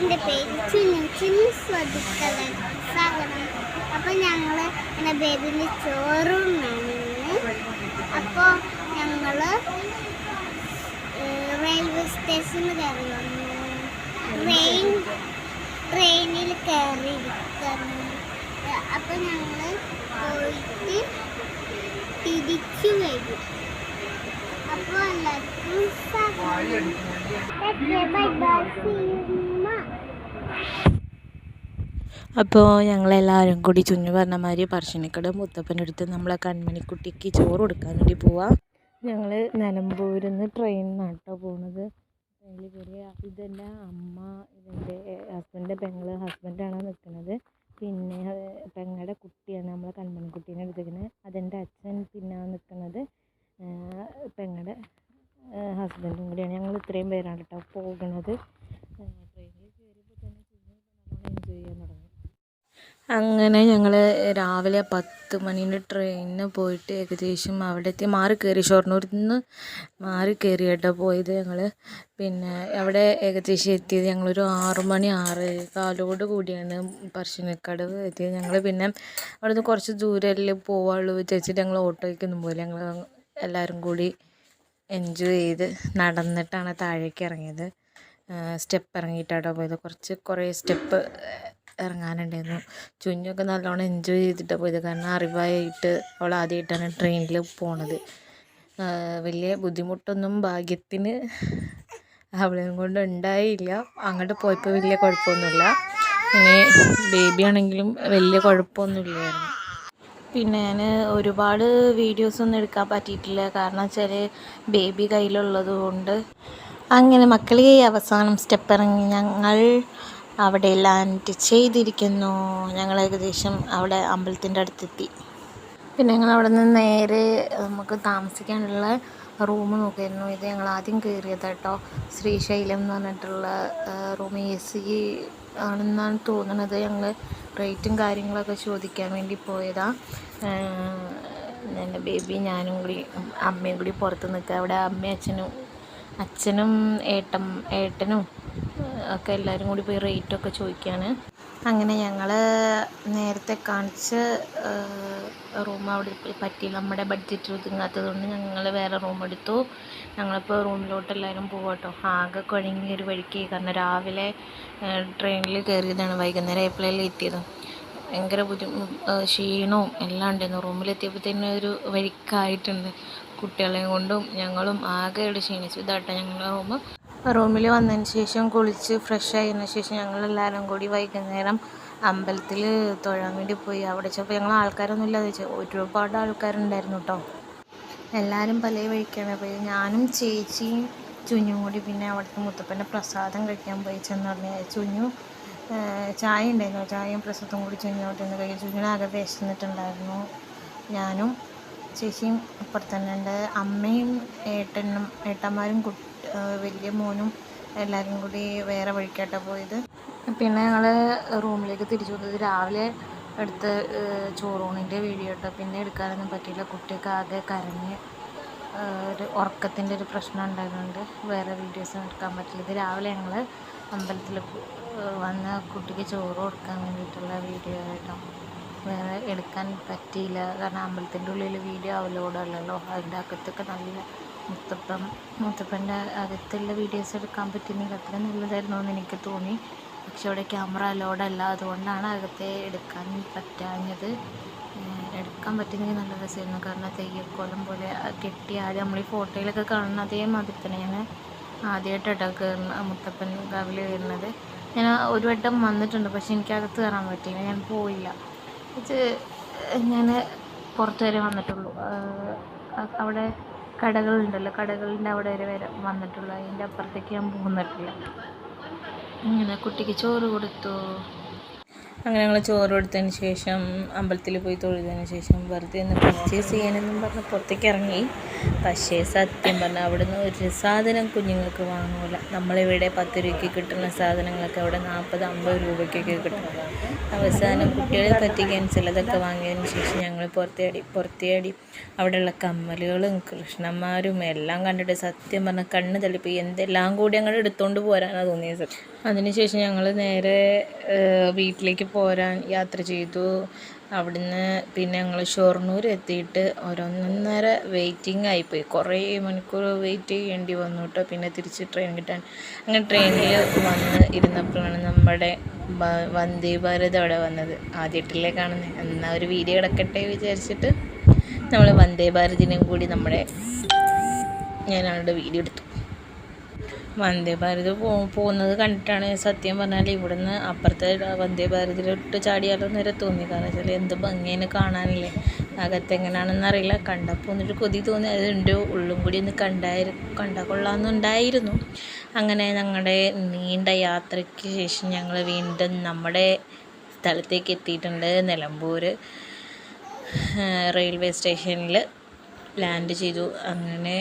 എന്റെ പേര് ചിന്നു ചിന്നു ശ്രദ്ധിക്കലൻ സ്വാഗതം അപ്പോൾ ഞങ്ങൾ എന്റെ ബേബിന്റെ ചോറും അപ്പോൾ ഞങ്ങൾ റെയിൽവേ സ്റ്റേഷനിൽ കയറി വന്നു. ട്രെയിൻ ട്രെയിനിൽ കയറി ഇരിക്കുന്നു അപ്പോൾ ഞങ്ങൾ പോയിട്ട് തിരിച്ചു വരും. അപ്പോൾ എല്ലാവർക്കും സ്വാഗതം. ബൈ ബൈ സിനിമ അപ്പോൾ ഞങ്ങളെല്ലാവരും കൂടി ചുഞ്ഞു പറഞ്ഞ മാതിരി പറശ്ശിനിക്കട മുത്തപ്പന്റെ അടുത്ത് നമ്മളെ കൺമണിക്കുട്ടിക്ക് ചോറ് കൊടുക്കാൻ വേണ്ടി പോവാം. ഞങ്ങൾ നിലമ്പൂരിൽ നിന്ന് ട്രെയിനിനാണ് കേട്ടോ പോണത് ട്രെയിനിൽ കയറിയ ഇതെന്റെ അമ്മ ഇതെന്റെ ഹസ്ബൻഡ് പെങ്ങൾ ഹസ്ബൻഡാണ് നിൽക്കുന്നത് പിന്നെ പെങ്ങളുടെ കുട്ടിയാണ് നമ്മളെ കൺമണിക്കുട്ടീനെ എടുത്തിരിക്കുന്നത് അതെന്റെ അച്ഛൻ പിന്നെ നിൽക്കുന്നത് പെങ്ങളുടെ ഹസ്ബൻഡും കൂടിയാണ് ഞങ്ങൾ ഇത്രയും പേരാണ് കേട്ടോ പോകുന്നത് ട്രെയിനിൽ കയറിയപ്പോൾ തന്നെ കുഞ്ഞ് നല്ലോണം എൻജോയ് ചെയ്യാൻ തുടങ്ങി അങ്ങനെ ഞങ്ങൾ രാവിലെ പത്ത് മണീന്റെ ട്രെയിനിന് പോയിട്ട് ഏകദേശം അവിടെ എത്തി മാറി കയറി. ഷൊർണൂരിൽ നിന്ന് മാറി കയറി കേട്ടോ പോയത് ഞങ്ങൾ പിന്നെ അവിടെ ഏകദേശം എത്തിയത് ഞങ്ങളൊരു ആറു മണി ആറ് കാലോട് കൂടിയാണ് പറശ്ശിനിക്കടവ് എത്തിയത് ഞങ്ങൾ പിന്നെ അവിടെ നിന്ന് കുറച്ച് ദൂരമല്ലേ പോവുള്ളൂ. വിചാരിച്ചിട്ട് ഞങ്ങൾ ഓട്ടോയ്ക്കൊന്നും പോയില്ല. ഞങ്ങൾ എല്ലാവരും കൂടി എൻജോയ് ചെയ്ത് നടന്നിട്ടാണ് താഴേക്ക് ഇറങ്ങിയത്. സ്റ്റെപ്പ് ഇറങ്ങിയിട്ടാണ് പോയത്. കുറച്ച് കുറേ സ്റ്റെപ്പ് ഇറങ്ങാനുണ്ടായിരുന്നു. ചുഞ്ഞൊക്കെ നല്ലോണം എൻജോയ് ചെയ്തിട്ടാണ് പോയത്. കാരണം അറിവായിട്ട് അവൾ ആദ്യമായിട്ടാണ് ട്രെയിനിൽ പോണത്. വലിയ ബുദ്ധിമുട്ടൊന്നും ഭാഗ്യത്തിന് അവളെയും കൊണ്ട് ഉണ്ടായില്ല. അങ്ങോട്ട് പോയപ്പോൾ വലിയ കുഴപ്പമൊന്നുമില്ല. പിന്നെ ബേബി ആണെങ്കിലും വലിയ കുഴപ്പമൊന്നുമില്ലായിരുന്നു. പിന്നെ ഞാൻ ഒരുപാട് വീഡിയോസൊന്നും എടുക്കാൻ പറ്റിയിട്ടില്ല. കാരണം വെച്ചാൽ ബേബി കയ്യിലുള്ളത് കൊണ്ട് അങ്ങനെ മക്കളെ അവസാനം സ്റ്റെപ്പ് ഇറങ്ങി. ഞങ്ങൾ അവിടെ ലാൻഡ് ചെയ്തിരിക്കുന്നു. ഞങ്ങൾ ഏകദേശം അവിടെ അമ്പലത്തിന്റെ അടുത്തെത്തി. പിന്നെ ഞങ്ങൾ അവിടെ നിന്ന് നേരെ നമുക്ക് താമസിക്കാനുള്ള റൂം നോക്കിയിരുന്നു. ഇത് ഞങ്ങൾ ആദ്യം കയറിയത് കേട്ടോ. ശ്രീശൈലം എന്ന് പറഞ്ഞിട്ടുള്ള റൂം എ സി ആണെന്നാണ് തോന്നുന്നത് ഞങ്ങൾ റേറ്റും കാര്യങ്ങളൊക്കെ ചോദിക്കാൻ വേണ്ടി പോയതാണ് എന്റെ ബേബി ഞാനും കൂടി അമ്മയും കൂടി പുറത്ത് നിൽക്കുക. അവിടെ അമ്മയും അച്ഛനും അച്ഛനും ഏട്ടം ഏട്ടനും ഒക്കെ എല്ലാവരും കൂടി പോയി റേറ്റൊക്കെ ചോദിക്കുകയാണ് അങ്ങനെ ഞങ്ങൾ നേരത്തെ കാണിച്ച റൂം അവിടെ പറ്റിയില്ല. നമ്മുടെ ബഡ്ജറ്റ് ഒതുങ്ങാത്തതുകൊണ്ട് ഞങ്ങൾ വേറെ റൂം എടുത്തു. ഞങ്ങളിപ്പോൾ റൂമിലോട്ട് എല്ലാവരും പോകട്ടോ ആകെ കുഴങ്ങി ഒരു വഴിക്ക്. കാരണം രാവിലെ ട്രെയിനിൽ കയറിയതാണ് വൈകുന്നേരം ഏപ്രിലിൽ എത്തിയത്. ഭയങ്കര ബുദ്ധിമുട്ട് ക്ഷീണവും എല്ലാം ഉണ്ടായിരുന്നു. റൂമിലെത്തിയപ്പോൾ തന്നെ ഒരു വഴിക്കായിട്ടുണ്ട്. കുട്ടികളെയും കൊണ്ടും ഞങ്ങളും ആകെ ഇവിടെ ക്ഷീണിച്ചു. ഇതാട്ടെ ഞങ്ങളുടെ റൂം റൂമിൽ വന്നതിന് ശേഷം കുളിച്ച് ഫ്രഷ് ആയതിനു ശേഷം ഞങ്ങൾ എല്ലാവരും കൂടി വൈകുന്നേരം അമ്പലത്തിൽ തൊഴാൻ വേണ്ടി പോയി. അവിടെ ചെപ്പോൾ ഞങ്ങൾ ആൾക്കാരൊന്നും ഇല്ലാതെ ഒരുപാട് ആൾക്കാരുണ്ടായിരുന്നു കേട്ടോ എല്ലാവരും പല വഴിക്കാണ്. പോയി ഞാനും ചേച്ചിയും ചുഞ്ഞും കൂടി പിന്നെ അവിടുത്തെ മുത്തപ്പന്റെ പ്രസാദം കഴിക്കാൻ പോയി ചെന്ന് പറഞ്ഞ്. ചുഞ്ഞു ചായ ഉണ്ടായിരുന്നു. ചായയും പ്രസാദവും കൂടി ചുഞ്ഞു അവിടെ നിന്ന് കഴിയും ചുഞ്ഞിനാകെ വിശന്നിട്ടുണ്ടായിരുന്നു ഞാനും ചേച്ചിയും അപ്പുറത്തന്നെ ഉണ്ട്. അമ്മയും ഏട്ടനും ഏട്ടന്മാരും കുട്ടി വലിയ മോനും എല്ലാവരും കൂടി വേറെ വഴിക്കാട്ടാണ് പോയത്. പിന്നെ ഞങ്ങൾ റൂമിലേക്ക് തിരിച്ചു വന്നത് രാവിലെ എടുത്ത ചോറൂണിന്റെ വീഡിയോ കേട്ടോ പിന്നെ എടുക്കാനൊന്നും പറ്റിയില്ല. കുട്ടിയൊക്കെ ആകെ കരഞ്ഞ് ഒരു ഉറക്കത്തിന്റെ ഒരു പ്രശ്നം ഉണ്ടായതുകൊണ്ട് വേറെ വീഡിയോസും എടുക്കാൻ പറ്റില്ല ഇത് രാവിലെ ഞങ്ങൾ അമ്പലത്തിൽ വന്ന കുട്ടിക്ക് ചോറ് കൊടുക്കാൻ വേണ്ടിയിട്ടുള്ള വീഡിയോ കേട്ടോ വേറെ എടുക്കാൻ പറ്റിയില്ല. കാരണം അമ്പലത്തിന്റെ ഉള്ളിൽ വീഡിയോ അവലോഡ് അല്ലല്ലോ അതിന്റെ അകത്തൊക്കെ നല്ല മുത്തപ്പൻ മുത്തപ്പന്റെ അകത്തുള്ള വീഡിയോസ് എടുക്കാൻ പറ്റുന്നെങ്കിൽ അത്ര നല്ലതായിരുന്നു എന്ന് എനിക്ക് തോന്നി. പക്ഷെ അവിടെ ക്യാമറ അലോഡ് അല്ല. അതുകൊണ്ടാണ് അകത്തെ എടുക്കാൻ പറ്റാഞ്ഞത്. എടുക്കാൻ പറ്റുന്നെങ്കിൽ നല്ല രസമായിരുന്നു. കാരണം തെയ്യക്കോലം പോലെ കെട്ടി ആദ്യം നമ്മൾ ഈ ഫോട്ടോയിലൊക്കെ കാണുന്ന അതേ മാതിരി തന്നെയാണ് ആദ്യമായിട്ടാണ് കയറുന്ന മുത്തപ്പൻ കാവിൽ വരുന്നത്. ഞാൻ ഒരു വട്ടം വന്നിട്ടുണ്ട് പക്ഷെ എനിക്ക് അകത്ത് കയറാൻ പറ്റിയില്ല. ഞാൻ പോയില്ല. ഞാൻ പുറത്ത് വരെ വന്നിട്ടുള്ളൂ. അവിടെ കടകളുണ്ടല്ലോ. കടകളിന്റെ അവിടെ വരെ വരെ വന്നിട്ടുള്ളൂ. അതിന്റെ അപ്പുറത്തേക്ക് ഞാൻ പോന്നിട്ടില്ല ഇങ്ങനെ കുട്ടിക്ക് ചോറ് കൊടുത്തു. അങ്ങനെ ഞങ്ങൾ ചോറ് കൊടുത്തതിന് ശേഷം അമ്പലത്തിൽ പോയി തൊഴുതതിന് ശേഷം വെറുതെ ഒന്ന് പർച്ചേസ് ചെയ്യാനെന്നും പറഞ്ഞ് പുറത്തേക്ക് ഇറങ്ങി പക്ഷേ സത്യം പറഞ്ഞാൽ അവിടുന്ന് ഒരു സാധനം കുഞ്ഞുങ്ങൾക്ക് വാങ്ങൂല. നമ്മളിവിടെ പത്ത് രൂപയ്ക്ക് കിട്ടുന്ന സാധനങ്ങളൊക്കെ അവിടെ നാൽപ്പത് അമ്പത് രൂപയ്ക്കൊക്കെ കിട്ടും. അവസാനം കുട്ടികളെ പറ്റിക്കാൻ ചിലതൊക്കെ വാങ്ങിയതിന് ശേഷം ഞങ്ങൾ പുറത്തേടി പുറത്തേടി അവിടെയുള്ള കമ്മലുകളും കൃഷ്ണന്മാരും എല്ലാം കണ്ടിട്ട് സത്യം പറഞ്ഞാൽ കണ്ണ് തള്ളിപ്പോയി എന്തെല്ലാം കൂടി അങ്ങോട്ട് എടുത്തുകൊണ്ട് പോരാനാണ് തോന്നിയത് അതിനുശേഷം ഞങ്ങൾ നേരെ വീട്ടിലേക്ക് പോരാൻ യാത്ര ചെയ്തു. അവിടുന്ന് പിന്നെ ഞങ്ങൾ ഷൊർണൂർ എത്തിയിട്ട് ഒരൊന്നൊന്നര വെയിറ്റിംഗ് ആയിപ്പോയി. കുറേ മണിക്കൂർ വെയിറ്റ് ചെയ്യേണ്ടി വന്നു കേട്ടോ പിന്നെ തിരിച്ച് ട്രെയിൻ കിട്ടാൻ. അങ്ങനെ ട്രെയിനിൽ വന്ന് ഇരുന്നപ്പോഴാണ് നമ്മുടെ വന്ദേ ഭാരത് അവിടെ വന്നത്. ആദ്യമായിട്ടല്ലേ കാണുന്നത് എന്നാൽ ഒരു വീഡിയോ കിടക്കട്ടെ വിചാരിച്ചിട്ട് നമ്മൾ വന്ദേ ഭാരതിനെയും കൂടി നമ്മുടെ ഞാൻ അവളുടെ വീഡിയോ എടുത്തു. വന്ദേ ഭാരത് പോ പോകുന്നത് കണ്ടിട്ടാണ് സത്യം പറഞ്ഞാൽ ഇവിടുന്ന് അപ്പുറത്തെ വന്ദേ ഭാരതിലോട്ട് ചാടിയാലോ നേരെ തോന്നി. കാരണം വെച്ചാൽ എന്ത് ഭംഗിയാണ് കാണാനില്ലേ. അകത്ത് എങ്ങനെയാണെന്ന് അറിയില്ല. കണ്ടപ്പോൾ ഒന്നൊരു കൊതി തോന്നി. അത് എന്റെ ഉള്ളും കൂടി ഒന്ന് കണ്ടായി കണ്ടാൽ കൊള്ളാമെന്നുണ്ടായിരുന്നു അങ്ങനെ ഞങ്ങളുടെ നീണ്ട യാത്രയ്ക്ക് ശേഷം ഞങ്ങൾ വീണ്ടും നമ്മുടെ സ്ഥലത്തേക്ക് എത്തിയിട്ടുണ്ട്. നിലമ്പൂർ റെയിൽവേ സ്റ്റേഷനിൽ ലാൻഡ് ചെയ്തു. അങ്ങനെ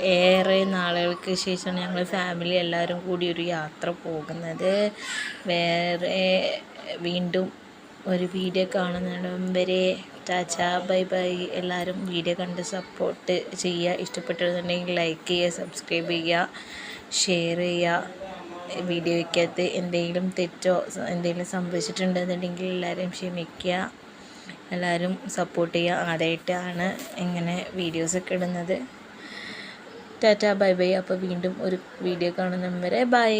ഏറെ നാളുകൾക്ക് ശേഷമാണ് ഞങ്ങൾ ഫാമിലി എല്ലാവരും കൂടി ഒരു യാത്ര പോകുന്നത്. വേറെ വീണ്ടും ഒരു വീഡിയോ കാണുന്നിടം വരെ ചാച്ചാ ബൈ ബൈ. എല്ലാവരും വീഡിയോ കണ്ട് സപ്പോർട്ട് ചെയ്യുക. ഇഷ്ടപ്പെട്ടിരുന്നുണ്ടെങ്കിൽ ലൈക്ക് ചെയ്യുക സബ്സ്ക്രൈബ് ചെയ്യുക ഷെയർ ചെയ്യുക. വീഡിയോയ്ക്കകത്ത് എന്തെങ്കിലും തെറ്റോ എന്തെങ്കിലും സംഭവിച്ചിട്ടുണ്ടെന്നുണ്ടെങ്കിൽ എല്ലാവരും ക്ഷമിക്കുക. എല്ലാവരും സപ്പോർട്ട് ചെയ്യുക. ആദ്യമായിട്ടാണ് ഇങ്ങനെ വീഡിയോസൊക്കെ ഇടുന്നത്. ടാറ്റ ബൈ ബൈ. അപ്പോൾ വീണ്ടും ഒരു വീഡിയോ കാണുന്നവരെ ബൈ.